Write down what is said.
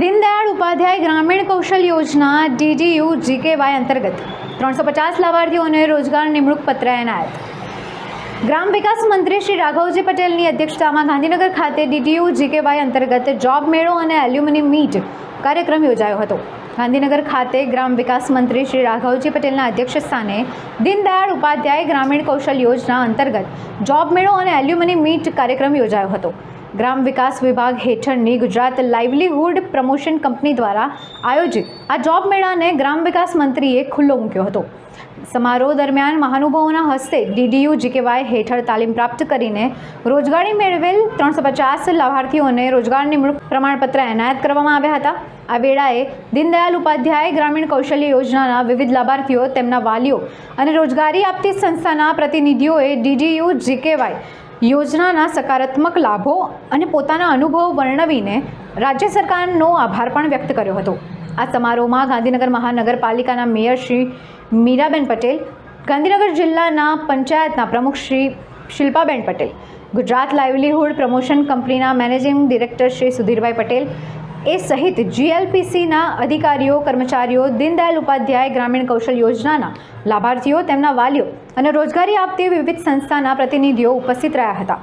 દીનદયાળ ઉપાધ્યાય ગ્રામીણ કૌશલ યોજના ડીડીયુ જીકેવાય અંતર્ગત ત્રણસો પચાસ લાભાર્થીઓને રોજગાર નિમણૂક પત્ર એનાયત. ગ્રામ વિકાસ મંત્રી શ્રી રાઘવજી પટેલની અધ્યક્ષતામાં ગાંધીનગર ખાતે ડીડીયુ જીકેવાય અંતર્ગત જોબ મેળો અને એલ્યુમિની મીટ કાર્યક્રમ યોજાયો હતો. ગાંધીનગર ખાતે ગ્રામ વિકાસ મંત્રી શ્રી રાઘવજી પટેલના અધ્યક્ષસ્થાને દીનદયાળ ઉપાધ્યાય ગ્રામીણ કૌશલ યોજના અંતર્ગત જોબ મેળો અને એલ્યુમિની મીટ કાર્યક્રમ યોજાયો હતો. ગ્રામ વિકાસ વિભાગ હેઠળની ગુજરાત લાઇવલીહુડ પ્રમોશન કંપની દ્વારા આયોજિત આ જોબ મેળાને ગ્રામ વિકાસ મંત્રીએ ખુલ્લો મૂક્યો હતો. સમારોહ દરમિયાન મહાનુભાવોના હસ્તે ડીડીયુ જીકેવાય હેઠળ તાલીમ પ્રાપ્ત કરીને રોજગારી મેળવેલ ત્રણસો પચાસ લાભાર્થીઓને રોજગાર નિમણૂક પ્રમાણપત્ર એનાયત કરવામાં આવ્યા હતા. આ વેળાએ દીનદયાલ ઉપાધ્યાય ગ્રામીણ કૌશલ્ય યોજનાના વિવિધ લાભાર્થીઓ, તેમના વાલીઓ અને રોજગારી આપતી સંસ્થાના પ્રતિનિધિઓએ ડીડીયુ જીકેવાય યોજનાના સકારાત્મક લાભો અને પોતાના અનુભવો વર્ણવીને રાજ્ય સરકારનો આભાર પણ વ્યક્ત કર્યો હતો. આ સમારોહમાં ગાંધીનગર મહાનગરપાલિકાના મેયર શ્રી મીરાબેન પટેલ, ગાંધીનગર જિલ્લાના પંચાયતના પ્રમુખ શ્રી શિલ્પાબેન પટેલ, ગુજરાત લાઇવલીહુડ પ્રમોશન કંપનીના મેનેજિંગ ડિરેક્ટર શ્રી સુધીરભાઈ પટેલ એ સહિત જીએલપીસીના અધિકારીઓ, કર્મચારીઓ, દીનદયાલ ઉપાધ્યાય ગ્રામીણ કૌશલ યોજનાના લાભાર્થીઓ, તેમના વાલીઓ અને રોજગારી આપતી વિવિધ સંસ્થાના પ્રતિનિધિઓ ઉપસ્થિત રહ્યા હતા.